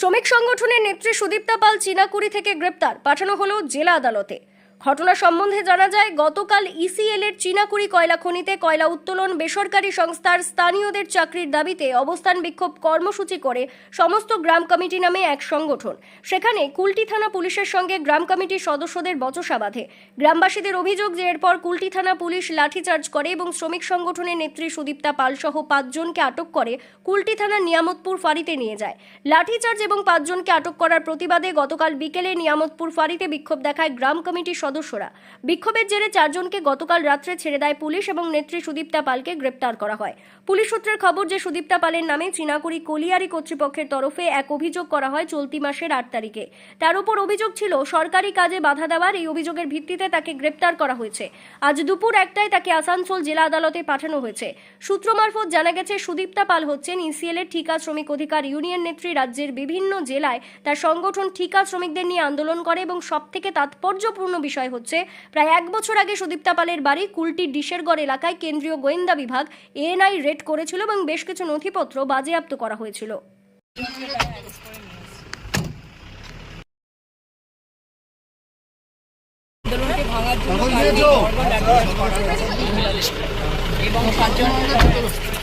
শ্রমিক সংগঠনের নেত্রী সুদীপ্তা পাল চিনাকুড়ি থেকে গ্রেপ্তার পাঠানো হলো জেলা আদালতে। ঘটনা সম্বন্ধে জানা যায়, গতকাল ইসিএল এর চীনাকুড়ি কয়লা খনিতে কয়লা উত্তোলন বেসরকারি সংস্থার স্থানীয়দের চাকরির দাবিতে অবস্থান বিক্ষোভ কর্মসূচি করে সমস্ত গ্রাম কমিটি নামে এক সংগঠন। সেখানে কুলটি থানা পুলিশের সঙ্গে গ্রাম কমিটির সদস্যদের বচসা বাঁধে। গ্রামবাসীদের অভিযোগ যে এরপর কুলটি থানা পুলিশ লাঠিচার্জ করে এবং শ্রমিক সংগঠনের নেত্রী সুদীপ্তা পাল সহ পাঁচজনকে আটক করে কুলটি থানা নিয়ামতপুর ফাঁড়িতে নিয়ে যায়। লাঠিচার্জ এবং পাঁচজনকে আটক করার প্রতিবাদে গতকাল বিকেলে নিয়ামতপুর ফাঁড়িতে বিক্ষোভ দেখায় গ্রাম কমিটির সদস্যরা। বিক্ষোভের জেরে চারজনকে গতকাল রাত্রে ছেড়ে দেয় পুলিশ এবং নেত্রী সুদীপ্তা পালকে গ্রেপ্তার করা হয়। পুলিশ সূত্রের খবর যে সুদীপ্তা পালের নামে চিনাকুড়ি কলিয়ারি কর্তৃপক্ষের তরফে এক অভিযোগ করা হয় চলতি মাসের আট তারিখে। তার উপর অভিযোগ ছিল, সরকারি কাজে বাধা দেওয়ার এই অভিযোগের ভিত্তিতে তাকে গ্রেপ্তার করা হয়েছে। আজ দুপুর একটায় তাকে আসানসোল জেলা আদালতে পাঠানো হয়েছে। সূত্র মারফত জানা গেছে, সুদীপ্তা পাল হচ্ছেন ইসিএল এর ঠিকা শ্রমিক অধিকার ইউনিয়ন নেত্রী, রাজ্যের বিভিন্ন জেলায় তার সংগঠন ঠিকা শ্রমিকদের নিয়ে আন্দোলন করে এবং সব থেকে তাৎপর্যপূর্ণ বিষয় হচ্ছে প্রায় এক বছর আগে সুদীপ্তা পালের বাড়ি কুলটি ডিশেরগড় এলাকায় কেন্দ্রীয় গোয়েন্দা বিভাগ এএনআই রেড করেছিল এবং বেশ কিছু নথিপত্র বাজেয়াপ্ত করা হয়েছিল। আন্দোলনকে ভাঙার জন্য কালকে ধর্ম ব্যবহার